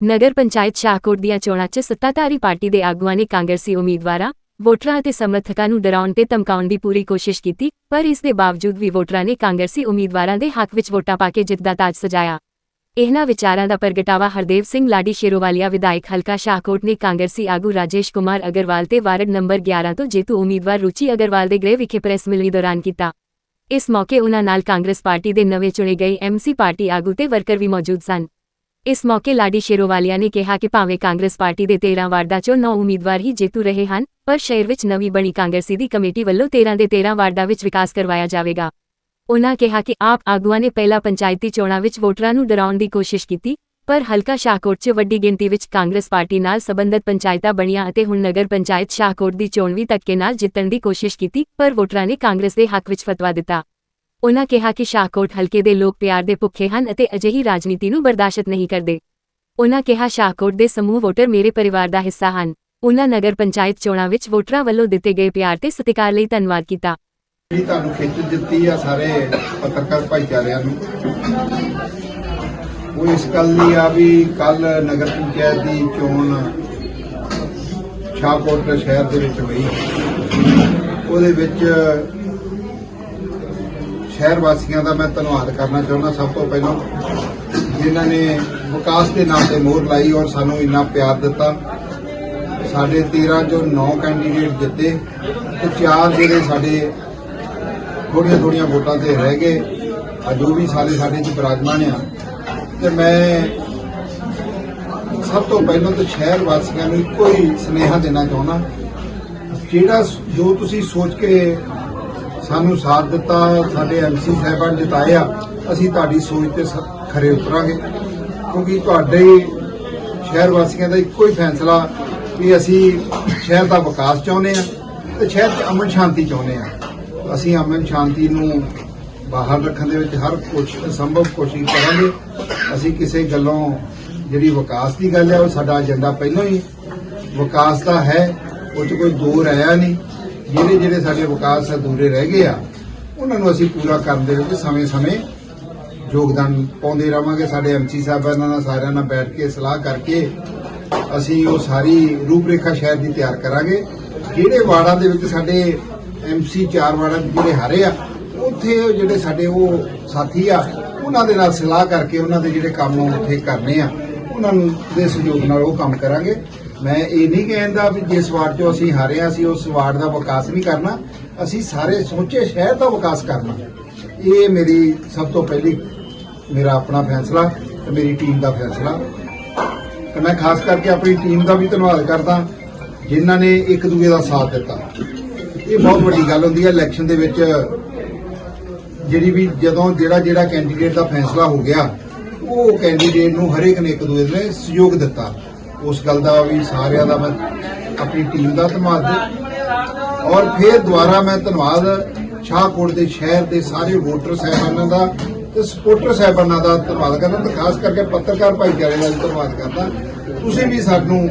ਨਗਰ ਪੰਚਾਇਤ ਸ਼ਾਹਕੋਟ ਦੀਆਂ ਚੋਣਾਂ 'ਚ ਸੱਤਾਧਾਰੀ ਪਾਰਟੀ ਦੇ ਆਗੂਆਂ ਨੇ ਕਾਂਗਰਸੀ ਉਮੀਦਵਾਰਾਂ, ਵੋਟਰਾਂ ਅਤੇ ਸਮਰਥਕਾਂ ਨੂੰ ਡਰਾਉਣ ਤੇ ਧਮਕਾਉਣ ਦੀ ਪੂਰੀ ਕੋਸ਼ਿਸ਼ ਕੀਤੀ, ਪਰ ਇਸ ਦੇ ਬਾਵਜੂਦ ਵੀ ਵੋਟਰਾਂ ਨੇ ਕਾਂਗਰਸੀ ਉਮੀਦਵਾਰਾਂ ਦੇ ਹੱਕ ਵਿੱਚ ਵੋਟਾਂ ਪਾ ਕੇ ਜਿੱਤ ਦਾ ਤਾਜ ਸਜਾਇਆ। ਇਹਨਾਂ ਵਿਚਾਰਾਂ ਦਾ ਪ੍ਰਗਟਾਵਾ ਹਰਦੇਵ ਸਿੰਘ ਲਾਡੀ ਸ਼ੇਰੋਵਾਲੀਆ ਵਿਧਾਇਕ ਹਲਕਾ ਸ਼ਾਹਕੋਟ ਨੇ ਕਾਂਗਰਸੀ ਆਗੂ ਰਾਜੇਸ਼ ਕੁਮਾਰ ਅਗਰਵਾਲ ਤੇ ਵਾਰਡ ਨੰਬਰ 11 ਤੋਂ ਜੇਤੂ ਉਮੀਦਵਾਰ ਰੁਚੀ ਅਗਰਵਾਲ ਦੇ ਗ੍ਰਹਿ ਵਿਖੇ ਪ੍ਰੈਸ ਮਿਲਣੀ ਦੌਰਾਨ ਕੀਤਾ। ਇਸ ਮੌਕੇ ਉਨ੍ਹਾਂ ਨਾਲ ਕਾਂਗਰਸ ਪਾਰਟੀ ਦੇ ਨਵੇਂ ਚੁਣੇ ਗਏ ਐਮਸੀ ਪਾਰਟੀ ਆਗੂ ਤੇ ਵਰਕਰ ਵੀ ਮੌਜੂਦ ਸਨ। ਇਸ ਮੌਕੇ ਲਾਡੀ ਸ਼ੇਰੋਵਾਲੀਆ ਨੇ ਕਿਹਾ ਕਿ ਭਾਵੇਂ ਕਾਂਗਰਸ ਪਾਰਟੀ ਦੇ 13 ਵਾਰਡਾਂ 'ਚੋਂ 9 ਉਮੀਦਵਾਰ ਹੀ ਜੇਤੂ ਰਹੇ ਹਨ, ਪਰ ਸ਼ਹਿਰ ਵਿੱਚ ਨਵੀਂ ਬਣੀ ਕਾਂਗਰਸੀ ਦੀ ਕਮੇਟੀ ਵੱਲੋਂ 13 ਦੇ 13 ਵਾਰਡਾਂ ਵਿੱਚ ਵਿਕਾਸ ਕਰਵਾਇਆ ਜਾਵੇਗਾ। ਉਨ੍ਹਾਂ ਕਿਹਾ ਕਿ ਆਪ ਆਗੂਆਂ ਨੇ ਪਹਿਲਾਂ ਪੰਚਾਇਤੀ ਚੋਣਾਂ ਵਿੱਚ ਵੋਟਰਾਂ ਨੂੰ ਡਰਾਉਣ ਦੀ ਕੋਸ਼ਿਸ਼ ਕੀਤੀ, ਪਰ ਹਲਕਾ ਸ਼ਾਹਕੋਟ 'ਚ ਵੱਡੀ ਗਿਣਤੀ ਵਿੱਚ ਕਾਂਗਰਸ ਪਾਰਟੀ ਨਾਲ ਸਬੰਧਤ ਪੰਚਾਇਤਾਂ ਬਣੀਆਂ ਅਤੇ ਹੁਣ ਨਗਰ ਪੰਚਾਇਤ ਸ਼ਾਹਕੋਟ ਦੀ ਚੋਣ ਵੀ ਧੱਕੇ ਨਾਲ ਜਿੱਤਣ ਦੀ ਕੋਸ਼ਿਸ਼ ਕੀਤੀ, ਪਰ ਵੋਟਰਾਂ ਨੇ ਕਾਂਗਰਸ ਦੇ ਹੱਕ ਵਿੱਚ ਫਤਵਾ ਦਿੱਤਾ। ਉਨ੍ਹਾਂ ਕਿਹਾ ਕਿ ਸ਼ਾਹਕੋਟ ਹਲਕੇ ਦੇ ਲੋਕ ਪਿਆਰ ਦੇ ਭੁੱਖੇ ਹਨ ਅਤੇ ਅਜਿਹੀ ਰਾਜਨੀਤੀ ਨੂੰ ਬਰਦਾਸ਼ਤ ਨਹੀਂ ਕਰਦੇ। ਉਨ੍ਹਾਂ ਕਿਹਾ ਸ਼ਾਹਕੋਟ ਦੇ ਸਮੂਹ ਵੋਟਰ ਮੇਰੇ ਪਰਿਵਾਰ ਦਾ ਹਿੱਸਾ ਹਨ। ਉਨ੍ਹਾਂ ਨਗਰ ਪੰਚਾਇਤ ਚੋਣਾਂ ਵਿੱਚ ਵੋਟਰਾਂ ਵੱਲੋਂ ਦਿੱਤੇ ਗਏ ਪਿਆਰ ਤੇ ਸਤਿਕਾਰ ਲਈ ਧੰਨਵਾਦ ਕੀਤਾ। ਜਿਹੜੀ ਤੁਹਾਨੂੰ ਖਿੱਚ ਦਿੱਤੀ ਆ ਸਾਰੇ ਪੱਤਰਕਾਰ ਭਾਈਚਾਰਿਆਂ ਨੂੰ? ਉਹ ਇਸ ਗੱਲ ਦੀ ਆ ਵੀ ਕੱਲ ਨਗਰ ਪੰਚਾਇਤ ਦੀ ਚੋਣ ਸ਼ਾਹਕੋਟ ਸ਼ਹਿਰ ਦੇ ਵਿੱਚ ਹੋਈ। ਉਹਦੇ ਵਿੱਚ ਸ਼ਹਿਰ ਵਾਸੀਆਂ ਦਾ ਮੈਂ ਧੰਨਵਾਦ ਕਰਨਾ ਚਾਹੁੰਦਾ ਸਭ ਤੋਂ ਪਹਿਲਾਂ। ਜਿਨ੍ਹਾਂ ਨੇ ਵਿਕਾਸ ਦੇ ਨਾਮ ਤੇ ਮੋਹਰ ਲਾਈ ਔਰ ਸਾਨੂੰ ਇੰਨਾ ਪਿਆਰ ਦਿੱਤਾ। ਸਾਡੇ 13 ਚੋਂ 9 ਕੈਂਡੀਡੇਟ ਜਿੱਤੇ ਤੇ ਚਾਰ ਜਿਹੜੇ ਸਾਡੇ ਥੋੜੀਆਂ ਥੋੜੀਆਂ ਵੋਟਾਂ ਤੇ ਰਹਿ ਗਏ ਆ ਜੋ ਵੀ ਸਾਰੇ ਸਾਡੇ ਚ ਬਰਾਜਮਾਨ ਆ। ਤੇ ਮੈਂ ਸਭ ਤੋਂ ਪਹਿਲਾਂ ਤਾਂ ਸ਼ਹਿਰ ਵਾਸੀਆਂ ਨੂੰ ਇੱਕੋ ਹੀ ਸੁਨੇਹਾ ਦੇਣਾ ਚਾਹੁੰਦਾ। ਜਿਹੜਾ ਜੋ ਤੁਸੀਂ ਸੋਚ ਕੇ ਸਾਨੂੰ ਸਾਥ ਦਿੱਤਾ, ਸਾਡੇ ਐਮਸੀ ਸਾਹਿਬਾਨ ਜਿਤਾਏ ਅਸੀਂ ਤੁਹਾਡੀ ਸੋਚ ਤੇ ਸ- ਖਰੇ ਉਤਰਾਂਗੇ। ਕਿਉਂਕਿ ਤੁਹਾਡੇ ਸ਼ਹਿਰ ਵਾਸੀਆਂ ਦਾ ਇੱਕੋ ਹੀ ਫੈਸਲਾ ਵੀ ਅਸੀਂ ਸ਼ਹਿਰ ਦਾ ਵਿਕਾਸ ਚਾਹੁੰਦੇ ਆ ਤੇ ਸ਼ਹਿਰ 'ਚ ਅਮਨ ਸ਼ਾਂਤੀ ਚਾਹੁੰਦੇ ਆ। ਅਸੀਂ ਅਮਨ ਸ਼ਾਂਤੀ ਨੂੰ ਬਾਹਰ ਰੱਖਣ ਦੇ ਵਿੱਚ ਹਰ ਕੋਸ਼ਿਸ਼ ਸੰਭਵ ਕੋਸ਼ਿਸ਼ ਕਰਾਂਗੇ। ਅਸੀਂ ਕਿਸੇ ਗੱਲੋਂ ਜਿਹੜੀ ਵਿਕਾਸ ਦੀ ਗੱਲ ਹੈ ਉਹ ਸਾਡਾ ਏਜੰਡਾ ਪਹਿਲਾਂ ਹੀ, ਵਿਕਾਸ ਦਾ ਹੈ, ਉਹ 'ਚ ਕੋਈ ਦੋ ਆਇਆ ਨਹੀਂ। ਜਿਹੜੇ ਜਿਹੜੇ ਸਾਡੇ ਵਿਕਾਸ ਅਧੂਰੇ ਰਹਿ ਗਏ ਆ, ਉਹਨਾਂ ਨੂੰ ਅਸੀਂ ਪੂਰਾ ਕਰਨ ਦੇ ਵਿੱਚ ਸਮੇਂ-ਸਮੇਂ ਯੋਗਦਾਨ ਪਾਉਂਦੇ ਰਵਾਂਗੇ ਸਾਡੇ ਐਮਸੀ ਸਾਹਿਬਾਨਾਂ ਨਾਲ ਸਾਰਿਆਂ ਨਾਲ ਬੈਠ ਕੇ ਸਲਾਹ ਕਰਕੇ ਅਸੀਂ ਉਹ ਸਾਰੀ ਰੂਪਰੇਖਾ ਸ਼ਹਿਰ ਦੀ ਤਿਆਰ ਕਰਾਂਗੇ। ਜਿਹੜੇ ਵਾਰਡਾਂ ਦੇ ਵਿੱਚ ਸਾਡੇ ਐਮਸੀ ਚਾਰ ਵਾਰਡਾਂ ਜਿਹੜੇ ਹਾਰੇ ਆ, ਉੱਥੇ ਜਿਹੜੇ ਸਾਡੇ ਉਹ ਸਾਥੀ ਆ, ਉਹਨਾਂ ਦੇ ਨਾਲ ਸਲਾਹ ਕਰਕੇ ਉਹਨਾਂ ਦੇ ਜਿਹੜੇ ਕੰਮ ਉੱਥੇ ਕਰਨੇ ਆ, ਉਹਨਾਂ ਨੂੰ ਦੇ ਸਹਿਯੋਗ ਨਾਲ ਉਹ ਕੰਮ ਕਰਾਂਗੇ। ਮੈਂ ਇਹ ਨਹੀਂ ਕਹਿੰਦਾ ਵੀ ਜਿਸ ਵਾਰਡ 'ਚੋਂ ਅਸੀਂ ਹਾਰੇ ਆ ਅਸੀਂ ਉਸ ਵਾਰਡ ਦਾ ਵਿਕਾਸ ਨਹੀਂ ਕਰਨਾ। ਅਸੀਂ ਸਾਰੇ ਸਮੁੱਚੇ ਸ਼ਹਿਰ ਦਾ ਵਿਕਾਸ ਕਰਨਾ। ਇਹ ਮੇਰੀ ਸਭ ਤੋਂ ਪਹਿਲੀ, ਮੇਰਾ ਆਪਣਾ ਫੈਸਲਾ ਤੇ ਮੇਰੀ ਟੀਮ ਦਾ ਫੈਸਲਾ। ਤੇ ਮੈਂ ਖਾਸ ਕਰਕੇ ਆਪਣੀ ਟੀਮ ਦਾ ਵੀ ਧੰਨਵਾਦ ਕਰਦਾ, ਜਿਨ੍ਹਾਂ ਨੇ ਇੱਕ ਦੂਜੇ ਦਾ ਸਾਥ ਦਿੱਤਾ। ਇਹ ਬਹੁਤ ਵੱਡੀ ਗੱਲ ਹੁੰਦੀ ਹੈ ਇਲੈਕਸ਼ਨ ਦੇ ਵਿੱਚ ਜਿਹੜੀ ਵੀ ਜਦੋਂ ਜਿਹੜਾ ਜਿਹੜਾ ਕੈਂਡੀਡੇਟ ਦਾ ਫੈਸਲਾ ਹੋ ਗਿਆ, ਉਹ ਕੈਂਡੀਡੇਟ ਨੂੰ ਹਰੇਕ ਨੇ ਇੱਕ ਦੂਜੇ ਨੇ ਸਹਿਯੋਗ ਦਿੱਤਾ। ਉਸ ਗੱਲ ਦਾ ਵੀ ਸਾਰਿਆਂ ਦਾ ਮੈਂ ਆਪਣੀ ਟੀਮ ਦਾ ਧੰਨਵਾਦ ਔਰ ਫਿਰ ਦੁਬਾਰਾ ਮੈਂ ਧੰਨਵਾਦ ਸ਼ਾਹਕੋਟ ਦੇ ਸ਼ਹਿਰ ਦੇ ਸਾਰੇ ਵੋਟਰ ਸਾਹਿਬਾਨਾਂ ਦਾ ਤੇ ਸਪੋਰਟਰ ਸਾਹਿਬਾਨਾਂ ਦਾ ਧੰਨਵਾਦ ਕਰਦਾ ਤੇ ਖਾਸ ਕਰਕੇ ਪੱਤਰਕਾਰ ਭਾਈਚਾਰੇ ਦਾ ਵੀ ਧੰਨਵਾਦ ਕਰਦਾ। ਤੁਸੀਂ ਵੀ ਸਾਨੂੰ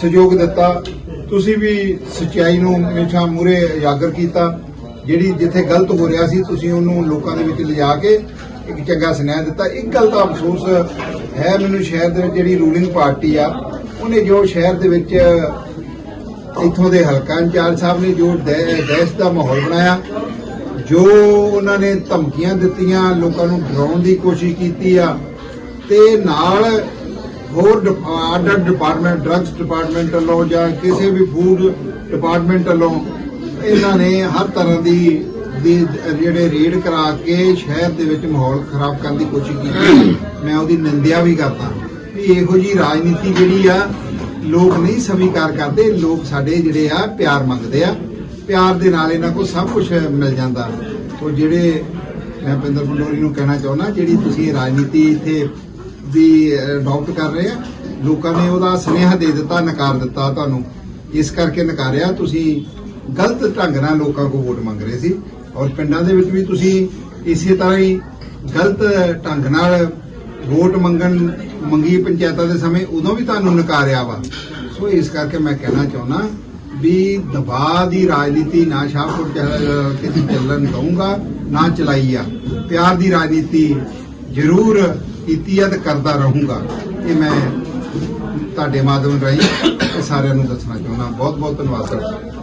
ਸਹਿਯੋਗ ਦਿੱਤਾ, ਤੁਸੀਂ ਵੀ ਸਚਾਈ ਨੂੰ ਹਮੇਸ਼ਾ ਮੂਰੇ ਉਜਾਗਰ ਕੀਤਾ। ਜਿਹੜੀ ਜਿੱਥੇ ਗਲਤ ਹੋ ਰਿਹਾ ਸੀ, ਤੁਸੀਂ ਉਹਨੂੰ ਲੋਕਾਂ ਦੇ ਵਿੱਚ ਲਿਜਾ ਕੇ ਇੱਕ ਚੰਗਾ ਸੁਨੇਹਾ ਦਿੱਤਾ। ਇੱਕ ਗੱਲ ਦਾ ਅਫਸੋਸ ਹੈ ਮੈਨੂੰ ਸ਼ਹਿਰ ਦੇ ਵਿੱਚ ਜਿਹੜੀ ਰੂਲਿੰਗ ਪਾਰਟੀ ਆ, ਉਹਨੇ ਜੋ ਸ਼ਹਿਰ ਦੇ ਵਿੱਚ ਇੱਥੋਂ ਦੇ ਹਲਕਾ ਇੰਚਾਰਜ ਸਾਹਿਬ ਨੇ ਜੋ ਦਹਿ- ਦਹਿਸ਼ਤ ਦਾ ਮਾਹੌਲ ਬਣਾਇਆ, ਜੋ ਉਹਨਾਂ ਨੇ ਧਮਕੀਆਂ ਦਿੱਤੀਆਂ, ਲੋਕਾਂ ਨੂੰ ਡਰਾਉਣ ਦੀ ਕੋਸ਼ਿਸ਼ ਕੀਤੀ ਆ, ਤੇ ਨਾਲ ਹੋਰ ਆਰਡਰ ਡਿਪਾਰਟਮੈਂਟ, ਡਰੱਗਸ ਡਿਪਾਰਟਮੈਂਟ ਵੱਲੋਂ ਜਾਂ ਕਿਸੇ ਵੀ ਫੂਡ ਡਿਪਾਰਟਮੈਂਟ ਵੱਲੋਂ ਇਹਨਾਂ ਨੇ ਹਰ ਤਰ੍ਹਾਂ ਦੀ ਦੀ ਜਿਹੜੇ ਰੇਡ ਕਰਾ ਕੇ ਸ਼ਹਿਰ ਦੇ ਵਿੱਚ ਮਾਹੌਲ ਖਰਾਬ ਕਰਨ ਦੀ ਕੋਸ਼ਿਸ਼ ਕੀਤੀ ਮੈਂ ਉਹਦੀ ਨਿੰਦਿਆ ਵੀ ਕਰਦਾ। ਵੀ ਇਹੋ ਜੀ ਰਾਜਨੀਤੀ ਜਿਹੜੀ ਆ, ਲੋਕ ਨਹੀਂ ਸਵੀਕਾਰ ਕਰਦੇ, ਲੋਕ ਸਾਡੇ ਜਿਹੜੇ ਆ, ਪਿਆਰ ਮੰਗਦੇ ਆ। ਪਿਆਰ ਦੇ ਨਾਲ ਇਹਨਾਂ ਕੋਲ ਸਭ ਕੁਝ ਮਿਲ ਜਾਂਦਾ। ਉਹ ਜਿਹੜੇ, ਮੈਂ ਪਿੰਦਰ ਪੰਡੋਰੀ ਨੂੰ ਕਹਿਣਾ ਚਾਹੁੰਦਾ, ਜਿਹੜੀ ਤੁਸੀਂ ਰਾਜਨੀਤੀ ਇੱਥੇ ਦੀ ਅਡਾਪਟ ਕਰ ਰਹੇ ਆ, ਲੋਕਾਂ ਨੇ ਉਹਦਾ ਸੁਨੇਹਾ ਦੇ ਦਿੱਤਾ, ਨਕਾਰ ਦਿੱਤਾ ਤੁਹਾਨੂੰ। ਇਸ ਕਰਕੇ ਨਕਾਰਿਆ, ਤੁਸੀਂ ਗਲਤ ਢੰਗ ਨਾਲ ਲੋਕਾਂ ਕੋਲ ਵੋਟ ਮੰਗ ਰਹੇ ਸੀ। ਔਰ ਪਿੰਡਾਂ ਦੇ ਵਿੱਚ ਵੀ ਤੁਸੀਂ ਇਸੇ ਤਰ੍ਹਾਂ ਹੀ ਗਲਤ ਢੰਗ ਨਾਲ ਵੋਟ ਮੰਗਣ, ਮੰਗੀ ਪੰਚਾਇਤਾਂ ਦੇ ਸਮੇਂ ਉਦੋਂ ਵੀ ਤੁਹਾਨੂੰ ਨਕਾਰਿਆ ਵਾ। ਸੋ ਇਸ ਕਰਕੇ ਮੈਂ ਕਹਿਣਾ ਚਾਹੁੰਦਾ ਵੀ ਦਬਾਅ ਦੀ ਰਾਜਨੀਤੀ ਨਾ ਸ਼ਾਹਪੁਰ ਚ ਕਿਤੇ ਚੱਲਣ ਦਊਂਗਾ, ਨਾ ਚਲਾਈ ਆ। ਪਿਆਰ ਦੀ ਰਾਜਨੀਤੀ ਜ਼ਰੂਰ ਕੀਤੀ ਆ ਤੇ ਕਰਦਾ ਰਹੂੰਗਾ। ਇਹ ਮੈਂ ਤੁਹਾਡੇ ਮਾਧਿਅਮ ਰਾਹੀਂ ਇਹ ਸਾਰਿਆਂ ਨੂੰ ਦੱਸਣਾ ਚਾਹੁੰਦਾ। ਬਹੁਤ ਬਹੁਤ ਧੰਨਵਾਦ ਸਰ।